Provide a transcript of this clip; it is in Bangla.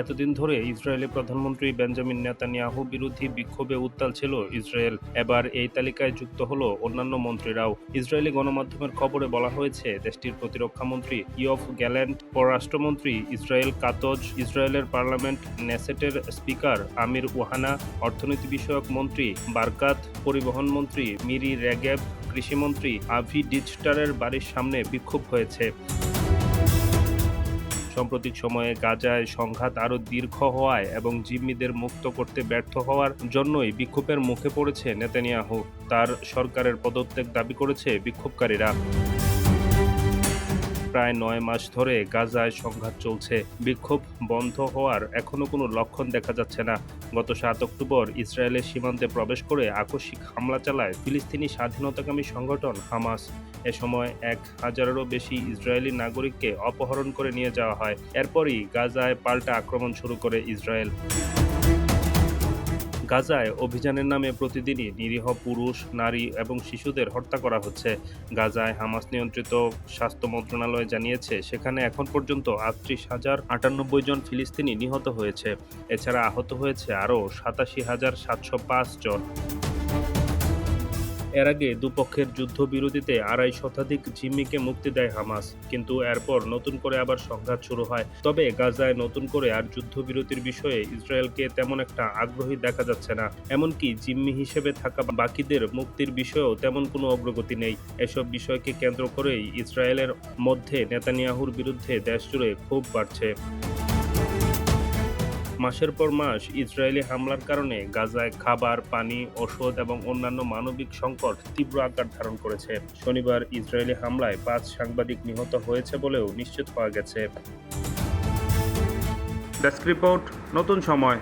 এতদিন ধরে ইসরায়েলি প্রধানমন্ত্রী বেঞ্জামিন নেতানিয়াহু বিরোধী বিক্ষোভে উত্তাল ছিল ইসরায়েল। এবার এই তালিকায় যুক্ত হলো অন্যান্য মন্ত্রীরাও। ইসরায়েলি গণমাধ্যমের খবরে বলা হয়েছে, দেশটির প্রতিরক্ষা মন্ত্রী ইয়ফ গ্যালেন্ট, পররাষ্ট্রমন্ত্রী ইসরায়েল কাতজ, ইসরায়েলের পার্লামেন্ট নেসেটের স্পিকার আমির ওয়াহানা অর্থনীতি বিষয়ক মন্ত্রী বারকাত, পরিবহন মন্ত্রী মিরি রেগেব, কৃষিমন্ত্রী আভি ডিজটারের বাড়ির সামনে বিক্ষোভ হয়েছে। সাম্প্রতিক সময়ে গাজায় সংঘাত আরও দীর্ঘ হওয়ায় এবং জিম্মিদের মুক্ত করতে ব্যর্থ হওয়ার জন্যই বিক্ষোভের মুখে পড়েছে নেতানিয়াহু। তার সরকারের পদত্যাগ দাবি করেছে বিক্ষোভকারীরা। প্রায় নয় মাস ধরে গাজায় সংঘাত চলছে। বিক্ষোভ বন্ধ হওয়ার এখনও কোনো লক্ষণ দেখা যাচ্ছে না। গত সাত অক্টোবর ইসরায়েলের সীমান্তে প্রবেশ করে আকস্মিক হামলা চালায় ফিলিস্তিনি স্বাধীনতাকামী সংগঠন হামাস। এ সময় এক হাজারেরও বেশি ইসরায়েলি নাগরিককে অপহরণ করে নিয়ে যাওয়া হয়। এরপরই গাজায় পাল্টা আক্রমণ শুরু করে ইসরায়েল। গাজায় অভিযানের নামে প্রতিদিনই নিরীহ পুরুষ, নারী এবং শিশুদের হত্যা করা হচ্ছে। গাজায় হামাস নিয়ন্ত্রিত স্বাস্থ্য মন্ত্রণালয় জানিয়েছে, সেখানে এখন পর্যন্ত আটত্রিশ হাজার আটানব্বই জন ফিলিস্তিনি নিহত হয়েছে। এছাড়া আহত হয়েছে আরও সাতাশি হাজার সাতশো পাঁচ জন। এর আগে দুপক্ষের যুদ্ধবিরতিতে আড়াই শতাধিক জিম্মিকে মুক্তি দেয় হামাস, কিন্তু এরপর নতুন করে আবার সংঘাত শুরু হয়। তবে গাজায় নতুন করে আর যুদ্ধবিরতির বিষয়ে ইসরায়েলকে তেমন একটা আগ্রহী দেখা যাচ্ছে না। এমনকি জিম্মি হিসেবে থাকা বাকিদের মুক্তির বিষয়েও তেমন কোনো অগ্রগতি নেই। এসব বিষয়কে কেন্দ্র করেই ইসরায়েলের মধ্যে নেতানিয়াহুর বিরুদ্ধে দেশজুড়ে ক্ষোভ বাড়ছে। মাসের পর মাস ইসরায়েলি হামলার কারণে গাজায় খাবার, পানি, ওষুধ এবং অন্যান্য মানবিক সংকট তীব্র আকার ধারণ করেছে। শনিবার ইসরায়েলি হামলায় পাঁচ সাংবাদিক নিহত হয়েছে বলেও নিশ্চিত হওয়া গেছে। ডেস্ক রিপোর্ট, নতুন সময়।